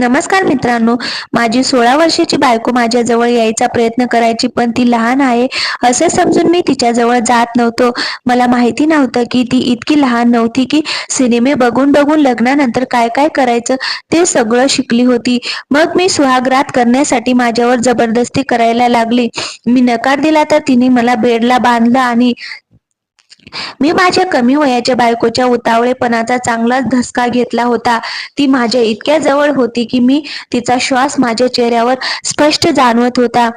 नमस्कार मित्रांनो माझी सोळा वर्षाची बायको माझ्याजवळ यायचा प्रयत्न करायची पण ती लहान आहे असे समजून मी तिच्या जवळ जात नव्हतो. मला माहिती नव्हतं की ती इतकी लहान नव्हती की सिनेमे बघून बघून लग्नानंतर काय काय करायचं ते सगळं शिकली होती. मग मी सुहागरात करण्यासाठी माझ्यावर जबरदस्ती करायला लागली. मी नकार दिला तर तिने मला बेडला बांधलं आणि मी माझ्या कमी वयाच्या बायकोच्या उतावळेपणाचा चांगलाच धसका घेतला होता. ती माझ्या इतक्या जवळ होती की मी तिचा श्वास माझ्या चेहऱ्यावर स्पष्ट जाणवत होता.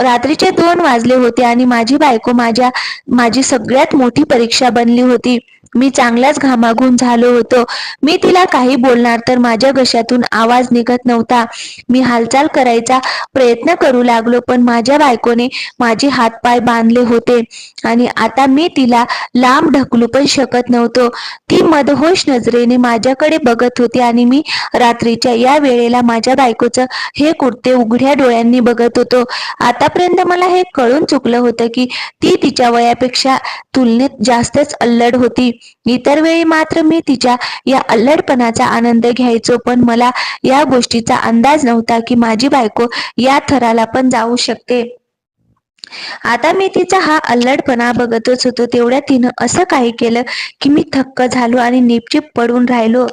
रात्रीचे दोन वाजले होते आणि माझी बायको माझ्या माझी सगळ्यात मोठी परीक्षा बनली होती. मी चांगलाच घामाघूम झालो होतो. मी तिला काही बोलणार तर माझ्या घशातून आवाज निघत नव्हता. मी हालचाल करायचा प्रयत्न करू लागलो पण माझ्या बायकोने माझे हातपाय बांधले होते आणि आता मी तिला लांब ढकलू पण शकत नव्हतो. ती मदहोश नजरेने माझ्याकडे बघत होती आणि मी रात्रीच्या या वेळेला माझ्या बायकोचं हे कुर्ते उघड्या डोळ्यांनी बघत होतो. आतापर्यंत मला हे कळून चुकलं होतं की ती तिच्या वयापेक्षा तुलनेत जास्तच अल्लड होती. इतर वेळी मात्र मी तिच्या या अल्लडपणाचा आनंद घ्यायचो पण मला या गोष्टीचा अंदाज नव्हता की माझी बायको या थराला पण जाऊ शकते. आता मी तिचा हा अल्लडपणा बघतच होतो. तेवढ्या तिनं असं काही केलं की मी थक्क झालो आणि निपचिप पडून राहिलो.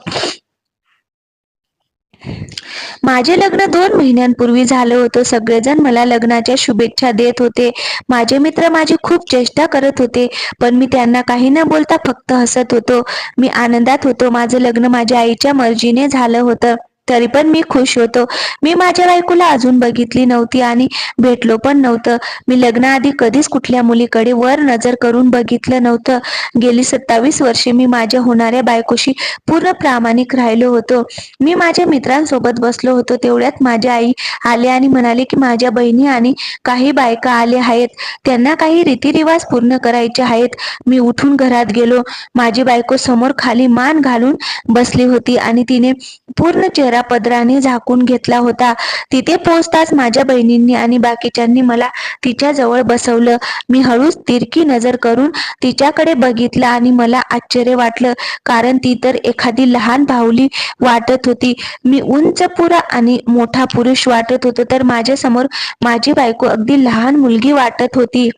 माझे लग्न दोन महिन्यांपूर्वी झालं होतं. सगळेजण मला लग्नाच्या शुभेच्छा देत होते. माझे मित्र माझी खूप चेष्टा करत होते पण मी त्यांना काही न बोलता फक्त हसत होतो. मी आनंदात होतो. माझं लग्न माझ्या आईच्या मर्जीने झालं होतं. तरी पण मी खुश होतो. मी माझ्या बायकोला अजून बघितली नव्हती आणि भेटलो पण नव्हतं. मी लग्नाआधी कधीच कुठल्या मुलीकडे वर नजर करून बघितलं नव्हतं. गेली सत्तावीस वर्षे मी माझ्या होणाऱ्या बायकोशी पूर्ण प्रामाणिक राहिलो होतो. मी माझ्या मित्रांसोबत बसलो होतो. तेवढ्यात माझ्या आई आले आणि म्हणाले की माझ्या बहिणी आणि काही बायका आल्या आहेत. त्यांना काही रीतिरिवाज पूर्ण करायचे आहेत. मी उठून घरात गेलो. माझी बायको समोर खाली मान घालून बसली होती आणि तिने पूर्ण चेहरा पदराने झाकून घेतला होता. तिथे पोहोचताच माझ्या बहिणींनी आणि बाकीच्यांनी मला तिच्या जवळ बसवलं. मी हळूच तिरकी नजर करून तिच्याकडे बघितलं आणि मला आश्चर्य वाटलं कारण ती तर एखादी लहान भाऊली वाटत होती. मी उंच पुरा आणि मोठा पुरुष वाटत होतो तर माझ्यासमोर माझी बायको अगदी लहान मुलगी वाटत होती.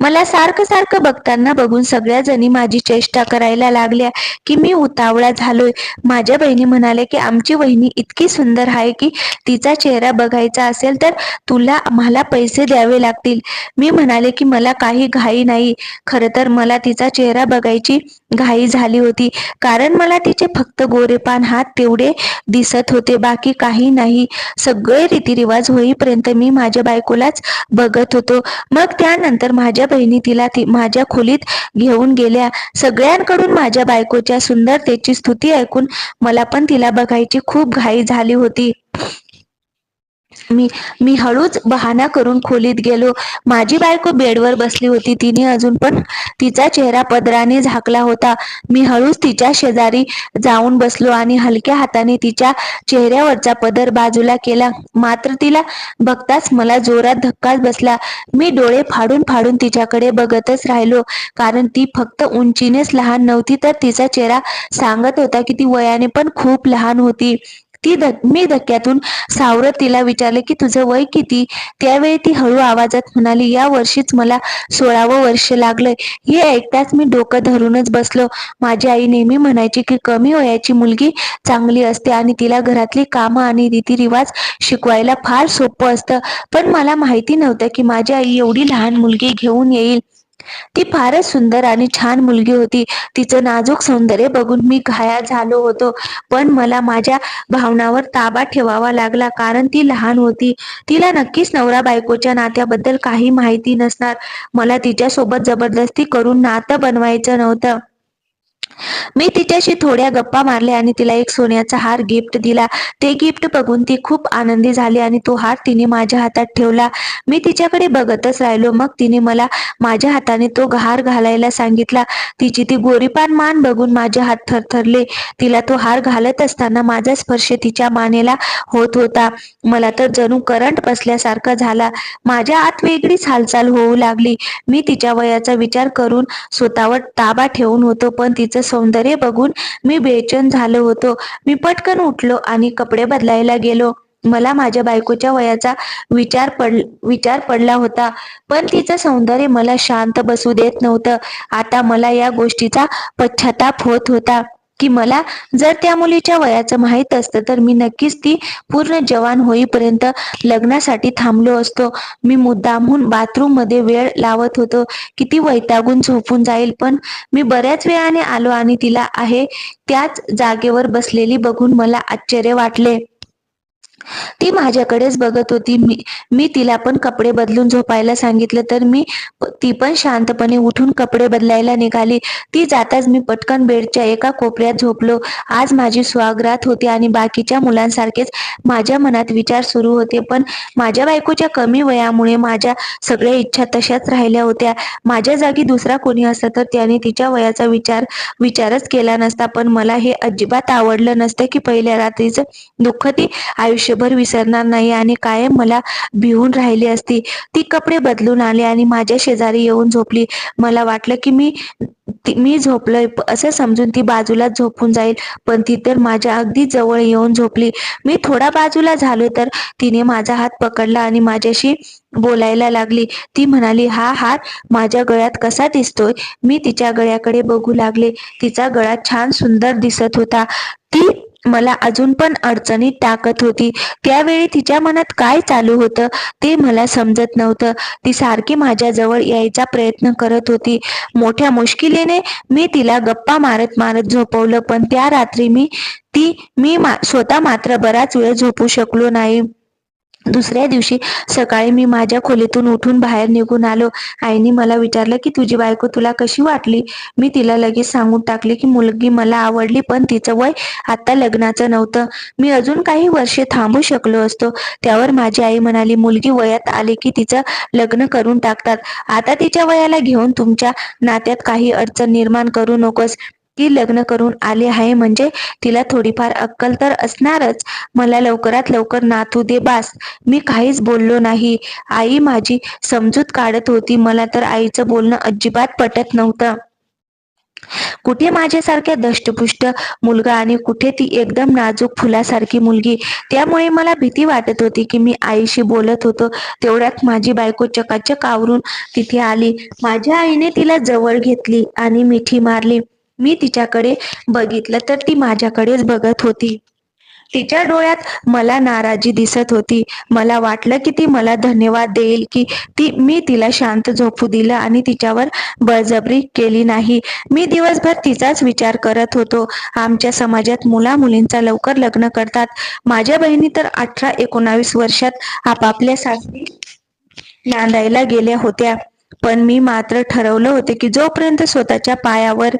मला सारखं सारखं बघताना बघून सगळ्या जणी माझी चेष्टा करायला लागल्या की मी उतावळा झालोय. माझ्या बहिणी म्हणाल्या की आमची वहिनी इतकी सुंदर आहे की तिचा चेहरा बघायचा असेल तर तुला मला पैसे द्यावे लागतील. मी म्हणाले की मला काही घाई नाही. खर तर मला तिचा चेहरा बघायची घाई झाली होती. कारण मला तिचे फक्त गोरेपान हात तेवढे दिसत होते. बाकी काही नाही. सगळे रीतिरिवाज होईपर्यंत मी माझ्या बायकोलाच बघत होतो. मग त्यानंतर माझ्या बहिणी तिला ती माझ्या खोलीत घेऊन गेल्या. सगळ्यांकडून माझ्या बायकोच्या सुंदरतेची स्तुती ऐकून मला पण तिला बघायची खूप घाई झाली होती. मी मी हळूच बहाणा करून खोलीत गेलो. माझी बायको बेडवर बसली होती. तिने अजून पण तिचा चेहरा पदराने झाकला होता. मी हळूच तिच्या शेजारी जाऊन बसलो आणि हलक्या हाताने तिच्या चेहऱ्यावरचा पदर बाजूला केला. मात्र तिला बघताच मला जोरात धक्काच बसला. मी डोळे फाडून फाडून तिच्याकडे बघतच राहिलो. कारण ती फक्त उंचीनेच लहान नव्हती तर तिचा चेहरा सांगत होता की ती वयाने पण खूप लहान होती. ती मी धक्क्यातून सावरत तिला विचारले की तुझं वय किती? त्यावेळी ती हळू आवाजात म्हणाली या वर्षीच मला सोळावं वर्ष लागलंय. हे ऐकताच मी डोकं धरूनच बसलो. माझी आई नेहमी म्हणायची की कमी वयाची मुलगी चांगली असते आणि तिला घरातली कामं आणि रीतिरिवाज शिकवायला फार सोपं असतं. पण मला माहिती नव्हतं की माझी आई एवढी लहान मुलगी घेऊन येईल. ती फारच सुंदर आणि छान मुलगी होती. तिचं नाजूक सौंदर्य बघून मी घाया झालो होतो. पण मला माझ्या भावनावर ताबा ठेवावा लागला कारण ती लहान होती. तिला नक्कीच नवरा बायकोच्या नात्याबद्दल काही माहिती नसणार. मला तिच्यासोबत जबरदस्ती करून नातं बनवायचं नव्हतं. मी तिच्याशी थोड्या गप्पा मारल्या आणि तिला एक सोन्याचा हार गिफ्ट दिला. ते गिफ्ट बघून ती खूप आनंदी झाली आणि तो हार तिने माझ्या हातात ठेवला. मी तिच्याकडे बघतच राहिलो. मग तिने मला माझ्या हाताने तो हार घालायला सांगितला. तिची ती गोरीपान मान बघून माझे हात थरथरले. तिला तो हार घालत असताना माझा स्पर्श तिच्या मानेला होत होता. मला तर जणू करंट बसल्यासारखा झाला. माझ्या आत वेगळीच हालचाल होऊ लागली. मी तिच्या वयाचा विचार करून स्वतःवर ताबा ठेवून होतो पण तिचं सौंदर्य बघून मी बेचैन झालो होतो. मी पटकन उठलो आणि कपडे बदलायला गेलो. मला माझ्या बायकोच्या वयाचा विचार पड विचार पडला होता. पण तिचं सौंदर्य मला शांत बसू देत नव्हतं. आता मला या गोष्टीचा पश्चाताप होत होता. की मला जर त्या मुलीच्या वयाचं माहीत असतं तर मी नक्कीच ती पूर्ण जवान होईपर्यंत लग्नासाठी थांबलो असतो. मी मुद्दामहून बाथरूममध्ये वेळ लावत होतो किती वैतागून झोपून जाईल पण मी बऱ्याच वेळाने आलो आणि तिला आहे त्याच जागेवर बसलेली बघून मला आश्चर्य वाटले. ती माझ्याकडेच बघत होती. मी मी तिला पण कपडे बदलून झोपायला सांगितलं तर मी ती पण शांतपणे उठून कपडे बदलायला निघाली. ती जाताच मी पटकन बेडच्या एका कोपऱ्यात झोपलो. आज माझी स्वागरात होती आणि बाकीच्या मुलांसारखेच माझ्या मनात विचार सुरू होते. पण माझ्या बायकोच्या कमी वयामुळे माझ्या सगळ्या इच्छा तशाच राहिल्या होत्या. माझ्या जागी दुसरा कोणी असता तर त्याने तिच्या वयाचा विचार विचारच केला नसता. पण मला हे अजिबात आवडलं नसतं की पहिल्या रात्रीचं दुःख ती आयुष्य आयुष्यभर विसरणार नाही आणि कायम मला भिवून राहिली असती. ती कपडे बदलून आली आणि माझ्या शेजारी येऊन झोपली. मला वाटलं की मी मी झोपलोय. असं समजून ती बाजूला झोपून जाईल. पण ती तर माझ्या अगदी जवळ येऊन झोपली. मी थोडा बाजूला झालो तर तिने माझा हात पकडला आणि माझ्याशी बोलायला लागली. ती म्हणाली हा हार माझ्या गळ्यात कसा दिसतोय? मी तिच्या गळ्याकडे बघू लागले. तिचा गळा छान सुंदर दिसत होता. ती मला अजून पण अडचणीत टाकत होती. त्यावेळी तिच्या मनात काय चालू होतं ते मला समजत नव्हतं. ती सारखी माझ्याजवळ यायचा प्रयत्न करत होती. मोठ्या मुश्किलीने मी तिला गप्पा मारत मारत झोपवलं पण त्या रात्री मी ती मी मा स्वतः मात्र बराच वेळ झोपू शकलो नाही. दुसऱ्या दिवशी सकाळी मी माझ्या खोलीतून उठून बाहेर निघून आलो. आईने मला विचारलं की तुझी बायको तुला कशी वाटली? मी तिला लगेच सांगून टाकले की मुलगी मला आवडली पण तिचं वय आता लग्नाचं नव्हतं. मी अजून काही वर्षे थांबू शकलो असतो. त्यावर माझी आई म्हणाली मुलगी वयात आली की तिचं लग्न करून टाकतात. आता तिच्या वयाला घेऊन तुमच्या नात्यात काही अडचण निर्माण करू नकोस. ती लग्न करून आली आहे म्हणजे तिला थोडीफार अक्कल तर असणारच. मला लवकरात लवकर नातू दे बास. मी काहीच बोललो नाही. आई माझी समजूत काढत होती. मला तर आईचं बोलणं अजिबात पटत नव्हतं. कुठे माझ्यासारख्या दष्टपुष्ट मुलगा आणि कुठे ती एकदम नाजूक फुलासारखी मुलगी? त्यामुळे मला भीती वाटत होती की मी आईशी बोलत होतो. तेवढ्यात माझी बायको चकाचक आवरून तिथे आली. माझ्या आईने तिला जवळ घेतली आणि मिठी मारली. मी तिच्याकडे बघितलं तर ती माझ्याकडेच बघत होती. तिच्या डोळ्यात मला नाराजी दिसत होती. मला वाटलं की ती मला धन्यवाद देईल की ती मी तिला शांत झोपू दिलं आणि तिच्यावर बळजबरी केली नाही. मी दिवसभर तिचाच विचार करत होतो. आमच्या समाजात मुला मुलींचा लवकर लग्न करतात. माझ्या बहिणी तर अठरा एकोणावीस वर्षात आपापल्या सासरी नांदायला गेल्या होत्या. पण मी मात्र ठरवलं होते की जोपर्यंत स्वतःच्या पायावर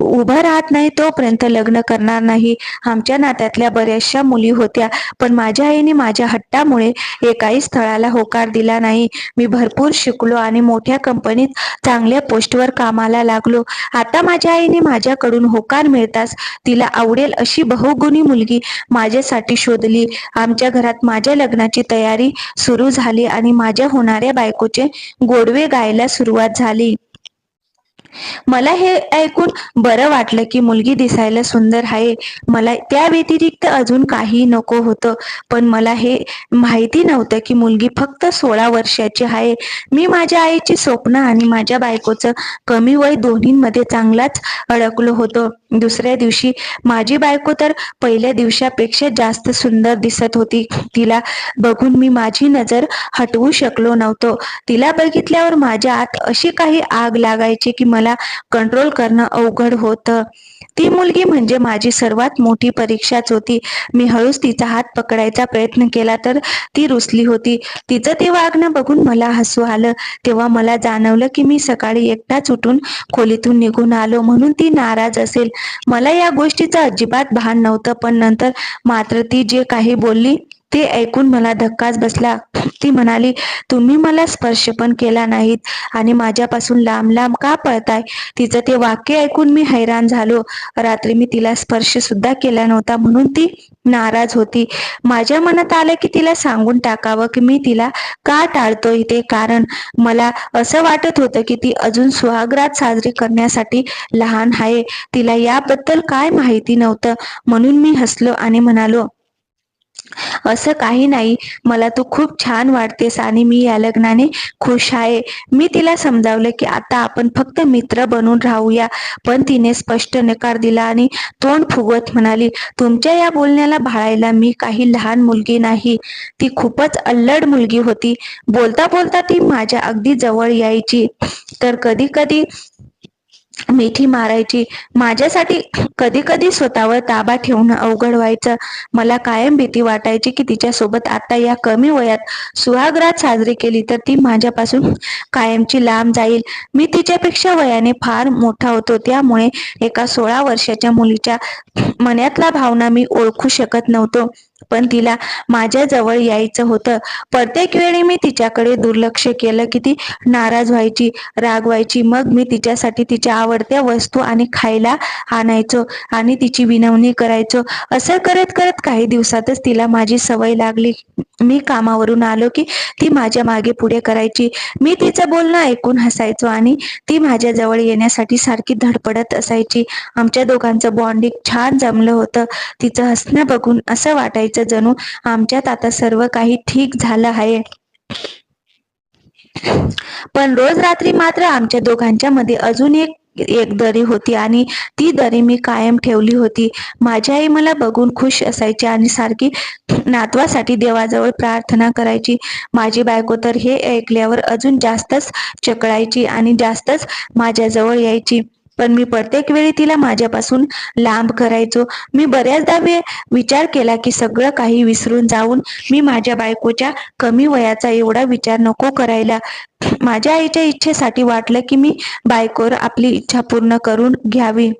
उभं राहत नाही तोपर्यंत लग्न करणार नाही. आमच्या नात्यातल्या बऱ्याचशा मुली होत्या पण माझ्या आईने माझ्या हट्टामुळे एकाही स्थळाला होकार दिला नाही. मी भरपूर शिकलो आणि मोठ्या कंपनीत चांगल्या पोस्टवर कामाला लागलो. आता माझ्या आईने माझ्याकडून होकार मिळताच तिला आवडेल अशी बहुगुणी मुलगी माझ्यासाठी शोधली. आमच्या घरात माझ्या लग्नाची तयारी सुरू झाली आणि माझ्या होणाऱ्या बायकोचे गोडवे गायला सुरुवात झाली. मला हे ऐकून बरं वाटलं की मुलगी दिसायला सुंदर आहे. मला त्या व्यतिरिक्त अजून काही नको होतं पण मला हे माहिती नव्हतं की मुलगी फक्त सोळा वर्षाची आहे. मी माझ्या आईची स्वप्न आणि माझ्या बायकोचं कमी वय दोन्हीमध्ये चांगलाच अडकलो होतो. दुसऱ्या दिवशी माझी बायको तर पहिल्या दिवसापेक्षा जास्त सुंदर दिसत होती. तिला बघून मी माझी नजर हटवू शकलो नव्हतो. तिला बघितल्यावर माझ्या आत अशी काही आग लागायची की मला कंट्रोल करणं अवघड होतं. ती मुलगी म्हणजे माझी सर्वात मोठी परीक्षाच होती. मी हळूच तिचा हात पकडायचा प्रयत्न केला तर ती रुसली होती. तिचं ते वागणं बघून मला हसू आलं. तेव्हा मला जाणवलं की मी सकाळी एकटाच उठून खोलीतून निघून आलो म्हणून ती नाराज असेल. मला या गोष्टीचं अजिबात भान नव्हतं पण नंतर मात्र ती जे काही बोलली ते ऐकून मला धक्काच बसला. ती म्हणाली तुम्ही मला स्पर्श पण केला नाहीत आणि माझ्यापासून लांब लांब का पळताय? तिचं ते वाक्य ऐकून मी हैराण झालो. रात्री मी तिला स्पर्श सुद्धा केला नव्हता म्हणून ती नाराज होती. माझ्या मनात आलं की तिला सांगून टाकावं की मी तिला का टाळतोय ते कारण मला असं वाटत होतं की ती अजून सुहागरात साजरी करण्यासाठी लहान आहे. तिला याबद्दल काय माहिती नव्हतं. म्हणून मी हसलो आणि म्हणालो असं काही नाही. मला तू खूप छान वाटतेस आणि मी या लग्नाने खुश आहे. मी तिला समजावलं की आता आपण फक्त मित्र बनून राहूया. पण तिने स्पष्ट नकार दिला आणि तोंड फुगवत म्हणाली तुमच्या या बोलण्याला भाळायला मी काही लहान मुलगी नाही. ती खूपच अल्लड मुलगी होती. बोलता बोलता ती माझ्या अगदी जवळ यायची. तर कधी कधी मिठी मारायची. माझ्यासाठी कधी कधी स्वतःवर ताबा ठेवणं अवघड व्हायचं. मला कायम भीती वाटायची की तिच्यासोबत आता या कमी वयात सुहागरात साजरी केली तर ती माझ्यापासून कायमची लांब जाईल. मी तिच्यापेक्षा वयाने फार मोठा होतो. त्यामुळे एका सोळा वर्षाच्या मुलीच्या मनातला भावना मी ओळखू शकत नव्हतो. पण तिला माझ्या जवळ यायचं होतं. प्रत्येक वेळी मी तिच्याकडे दुर्लक्ष केलं की ती नाराज व्हायची रागवायची मग मी तिच्यासाठी तिच्या आवडत्या वस्तू आणि खायला आणायचो आणि तिची विनवणी करायचो. असं करत करत काही दिवसातच तिला माझी सवय लागली. मी कामावरून आलो की ती माझ्या मागे पुढे करायची. मी तिचं बोलणं ऐकून हसायचो आणि ती माझ्या जवळ येण्यासाठी सारखी धडपडत असायची. आमच्या दोघांचं बॉन्डिंग छान जमलं होतं. तिचं हसणं बघून असं वाटायचं जणू आमच्यात आता सर्व काही ठीक झालं आहे. पण रोज रात्री मात्र आमच्या दोघांच्या मध्ये अजून एक एक दरी होती आणि ती दरी मी कायम ठेवली होती. माझी आई मला बघून खुश असायची आणि सारखी नातवासाठी देवाजवळ प्रार्थना करायची. माझी बायको तर हे ऐकल्यावर अजून जास्तच चकळायची आणि जास्तच माझ्याजवळ यायची. पण मी प्रत्येक वेळी तिला माझ्यापासून लांब करायचो. मी बऱ्याचदा वेळ विचार केला की सगळं काही विसरून जाऊन मी माझ्या बायकोच्या कमी वयाचा एवढा विचार नको करायला. माझ्या आईच्या इच्छेसाठी वाटलं की मी बायकोवर आपली इच्छा पूर्ण करून घ्यावी.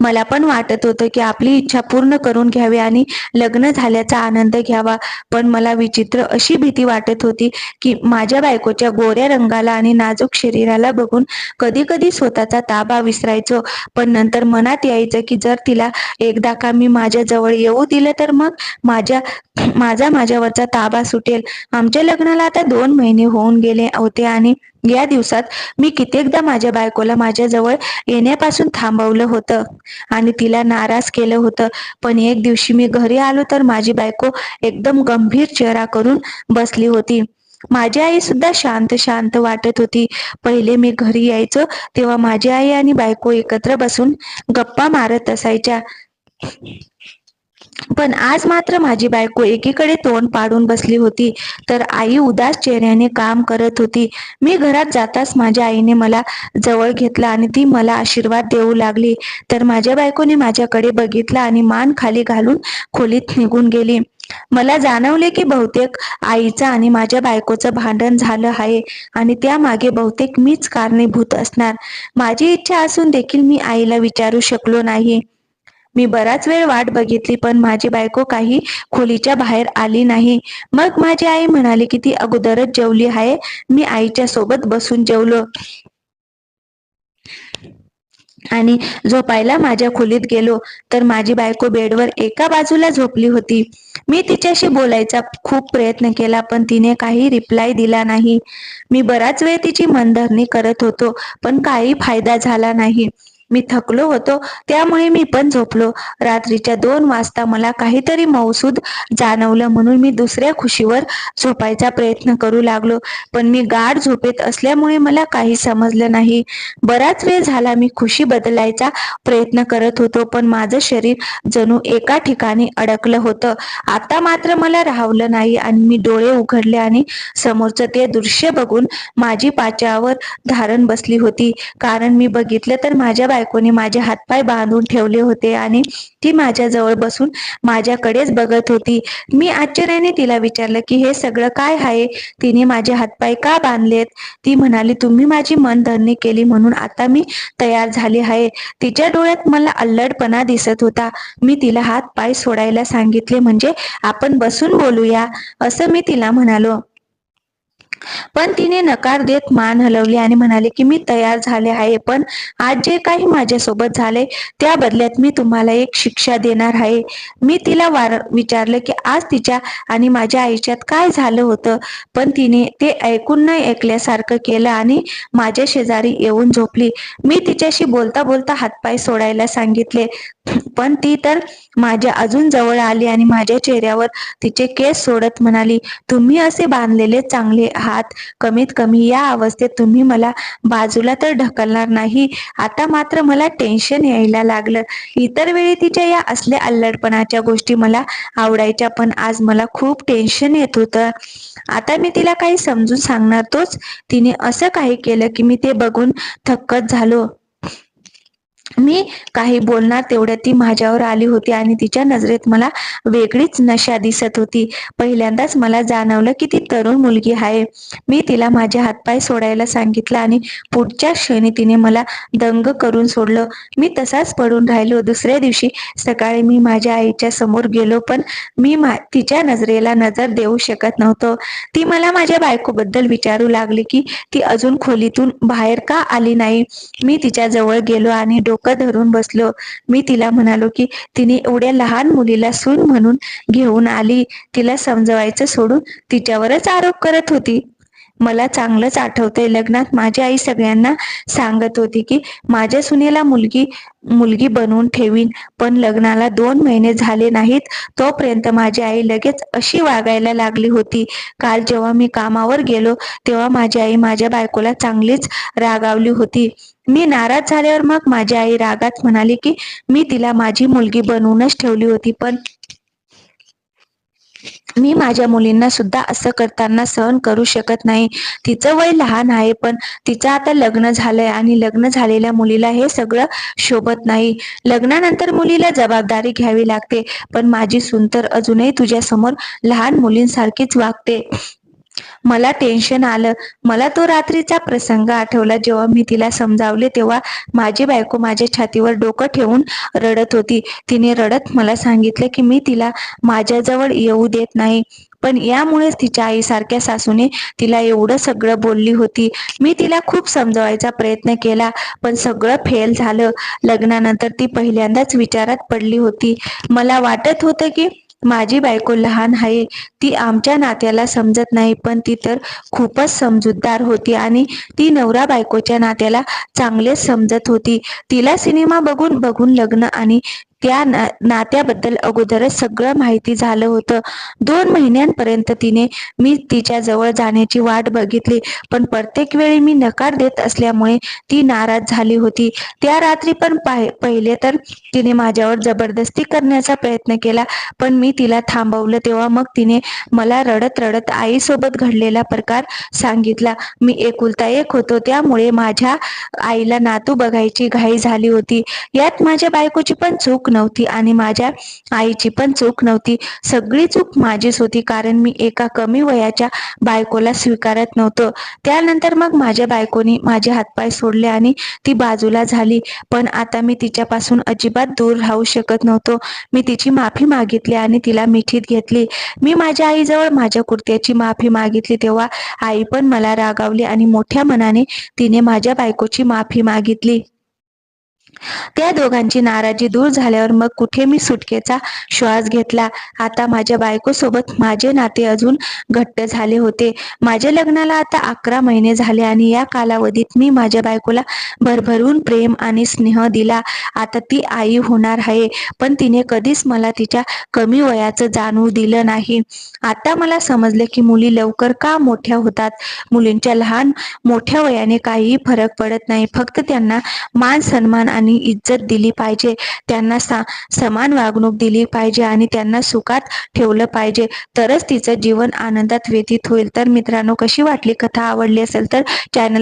मला पण वाटत होतं की आपली इच्छा पूर्ण करून घ्यावी आणि लग्न झाल्याचा आनंद घ्यावा. पण मला विचित्र अशी भीती वाटत होती की माझ्या बायकोच्या गोऱ्या रंगाला आणि नाजूक शरीराला बघून कधी कधी स्वतःचा ताबा विसरायचो. पण नंतर मनात यायचं की जर तिला एकदा का मी माझ्या जवळ येऊ दिलं तर मग माझ्या माझा माझ्यावरचा ताबा सुटेल. आमच्या लग्नाला आता दोन महिने होऊन गेले होते आणि या दिवसात मी कित्येकदा माझ्या बायकोला माझ्या जवळ येण्यापासून थांबवलं होतं आणि तिला नाराज केलं होतं. पण एक दिवशी मी घरी आलो तर माझी बायको एकदम गंभीर चेहरा करून बसली होती. माझी आई सुद्धा शांत शांत वाटत होती. पहिले मी घरी यायचो तेव्हा माझी आई आणि बायको एकत्र बसून गप्पा मारत असायच्या. पण आज मात्र माझी बायको एकीकडे तोंड पाडून बसली होती. तर आई उदास चेहऱ्याने काम करत होती. मी घरात जाताच माझ्या आईने मला जवळ घेतला आणि ती मला आशीर्वाद देऊ लागली. तर माझ्या बायकोने माझ्याकडे बघितला आणि मान खाली घालून खोलीत निघून गेली. मला जाणवले की बहुतेक आईचं आणि माझ्या बायकोचं भांडण झालं आहे आणि त्यामागे बहुतेक मीच कारणीभूत असणार. माझी इच्छा असून देखील मी आईला विचारू शकलो नाही. मी बराच वेळ वाट बघितली पण माझी बायको काही खोलीच्या बाहेर आली नाही. मग माझी आई म्हणाली की ती अगोदरच जेवली आहे. मी आईच्या सोबत बसून जेवलो. आणि झोपायला माझ्या खोलीत गेलो. तर माझी बायको बेडवर एका बाजूला झोपली होती. मी तिच्याशी बोलायचा खूप प्रयत्न केला पण तिने काही रिप्लाय दिला नाही. मी बराच वेळ तिची मनधरणी करत होतो पण काही फायदा झाला नाही. मी थकलो होतो त्यामुळे मी पण झोपलो. रात्रीच्या दोन वाजता मला काहीतरी मौसूद जाणवलं म्हणून मी दुसऱ्या खुशीवर झोपायचा प्रयत्न करू लागलो. पण मी गाढ झोपेत असल्यामुळे मला काही समजलं नाही. बराच वेळ झाला मी खुशी बदलायचा प्रयत्न करत होतो पण माझं शरीर जणू एका ठिकाणी अडकलं होतं. आता मात्र मला राहवलं नाही आणि मी डोळे उघडले आणि समोरचं ते दृश्य बघून माझी पाच्यावर धारण बसली होती. कारण मी बघितलं तर माझ्या बाय बायकोने माझे हातपाय बांधून ठेवले होते आणि ती माझ्याजवळ बसून माझ्याकडेच बघत होती. मी आश्चर्याने तिला विचारलं की हे सगळं काय आहे? तिने माझे हातपाय का बांधलेत? ती म्हणाली तुम्ही माझी मनधरणी केली म्हणून आता मी तयार झाली आहे. तिच्या डोळ्यात मला अल्लडपणा दिसत होता. मी तिला हात पाय सोडायला सांगितले म्हणजे आपण बसून बोलूया. असं मी तिला म्हणालो. पण तिने नकार देत मान हलवली आणि म्हणाले की मी तयार झाले आहे पण आज जे काही माझ्यासोबत झाले त्या बदल्यात मी तुम्हाला एक शिक्षा देणार आहे. मी तिला वार विचारलं की आज तिच्या आणि माझ्या आयुष्यात काय झालं होतं? पण तिने ते ऐकून नाही ऐकल्यासारखं केलं आणि माझ्या शेजारी येऊन झोपली. मी तिच्याशी बोलता बोलता हातपाय सोडायला सांगितले. पण ती तर माझ्या अजून जवळ आली आणि माझ्या चेहऱ्यावर तिचे केस सोडत म्हणाली तुम्ही असे बांधलेले चांगले आहात. कमीत कमी या अवस्थेत तुम्ही मला बाजूला तर ढकलणार नाही. आता मात्र मला टेन्शन यायला लागलं. इतर वेळी तिच्या या असल्या अल्लडपणाच्या गोष्टी मला आवडायच्या पण आज मला खूप टेन्शन येत होतं. आता मी तिला काही समजून सांगणार तोच. तिने असं काही केलं की मी ते बघून थक्कच झालो. मी काही बोलणार तेवढ्यात ती माझ्यावर आली होती आणि तिच्या नजरेत मला वेगळीच नशा दिसत होती. पहिल्यांदाच मला जाणवलं की ती तरुण मुलगी आहे. मी तिला माझे हातपाय सोडायला सांगितलं आणि पुढच्या क्षणी तिने मला दंग करून सोडलं. मी तसाच पडून राहिलो. दुसऱ्या दिवशी सकाळी मी माझ्या आईच्या समोर गेलो पण मी तिच्या नजरेला नजर देऊ शकत नव्हतो. ती मला माझ्या बायकोबद्दल विचारू लागली की ती अजून खोलीतून बाहेर का आली नाही? मी तिच्या जवळ गेलो आणि डोकं धरून बसलो. मी तिला म्हणालो की तिने एवढ्या लहान मुलीला सून म्हणून घेऊन आली. तिला समजवायचं सोडून तिच्यावरच आरोप करत होती. मला चांगलंच आठवतंय. लग्नात माझी आई सगळ्यांना सांगत होती की माझ्या सुनेला मुलगी मुलगी बनवून ठेवीन पण लग्नाला दोन महिने झाले नाहीत तोपर्यंत माझी आई लगेच अशी वागायला लागली होती. काल जेव्हा मी कामावर गेलो तेव्हा माझी आई माझ्या बायकोला चांगलीच रागावली होती. मी नाराज झाल्यावर मग माझी आई रागात म्हणाली की मी तिला माझी मुलगी बनवूनच ठेवली होती पण मी माझ्या मुलींना सुद्धा असं करताना सहन करू शकत नाही. तिचं वय लहान आहे पण तिचं आता लग्न झालंय आणि लग्न झालेल्या मुलीला हे सगळं शोभत नाही. लग्नानंतर मुलीला जबाबदारी घ्यावी लागते पण माझी सून अजूनही तुझ्या समोर लहान मुलींसारखीच वागते. मला टेन्शन आलं. मला तो रात्रीचा प्रसंग आठवला जेव्हा मी तिला समजावले तेव्हा माझी बायको माझ्या छातीवर डोकं ठेवून रडत होती. तिने रडत मला सांगितलं की मी तिला माझ्याजवळ येऊ देत नाही. पण यामुळेच तिच्या आईसारख्या सासूने तिला एवढं सगळं बोलली होती. मी तिला खूप समजवायचा प्रयत्न केला पण सगळं फेल झालं. लग्नानंतर ती पहिल्यांदाच विचारात पडली होती. मला वाटत होतं की माझी बायको लहान आहे ती आमच्या नात्याला समजत नाही पण ती तर खूपच समजूतदार होती आणि ती नवरा बायकोच्या नात्याला चांगलेच समजत होती. तिला सिनेमा बघून बघून लग्न आणि त्या नात्याबद्दल अगोदरच सगळं माहिती झालं होतं. दोन महिन्यांपर्यंत तिने मी तिच्या जवळ जाण्याची वाट बघितली. पण प्रत्येक वेळी मी नकार देत असल्यामुळे ती नाराज झाली होती. त्या रात्री पण पहिले तर तिने माझ्यावर जबरदस्ती करण्याचा प्रयत्न केला पण मी तिला थांबवलं तेव्हा मग तिने मला रडत रडत आईसोबत घडलेला प्रकार सांगितला. मी एकुलता एक होतो त्यामुळे माझ्या आईला नातू बघायची घाई झाली होती. यात माझ्या बायकोची पण चूक नव्हती आणि माझ्या आईची पण चूक नव्हती. सगळी चूक माझीच होती कारण मी एका कमी वयाच्या बायकोला स्वीकारत नव्हतो. त्यानंतर मग माझ्या बायकोनी माझे हातपाय सोडले आणि ती बाजूला झाली. पण आता मी तिच्यापासून अजिबात दूर राहू शकत नव्हतो. मी तिची माफी मागितली आणि तिला मिठीत घेतली. मी माझ्या आईजवळ माझ्या कुर्त्याची माफी मागितली तेव्हा आई पण मला रागावली आणि मोठ्या मनाने तिने माझ्या बायकोची माफी मागितली. त्या दोघांची नाराजी दूर झाल्यावर मग कुठे मी सुटकेचा श्वास घेतला? आता माझ्या बायको सोबत माझे नाते अजून घट्ट झाले होते. माझ्या लग्नाला आता अकरा महिने झाले आणि या कालावधीत मी माझ्या बायकोला भरभरून प्रेम आणि स्नेह दिला. आता ती आई होणार आहे पण तिने कधीच मला तिच्या कमी वयाचं जाणवू दिलं नाही. आता मला समजले की मुली लवकर का मोठ्या होतात? मुलींच्या लहान मोठ्या वयाने काहीही फरक पडत नाही. फक्त त्यांना मान सन्मान आणि आणि इज्जत दिली पाहिजे. त्यांना सा समान वागणूक दिली पाहिजे आणि त्यांना सुखात ठेवलं पाहिजे. तरच तिचं जीवन आनंदात व्यतीत होईल. तर मित्रांनो कशी वाटली कथा? आवडली असेल तर चॅनलला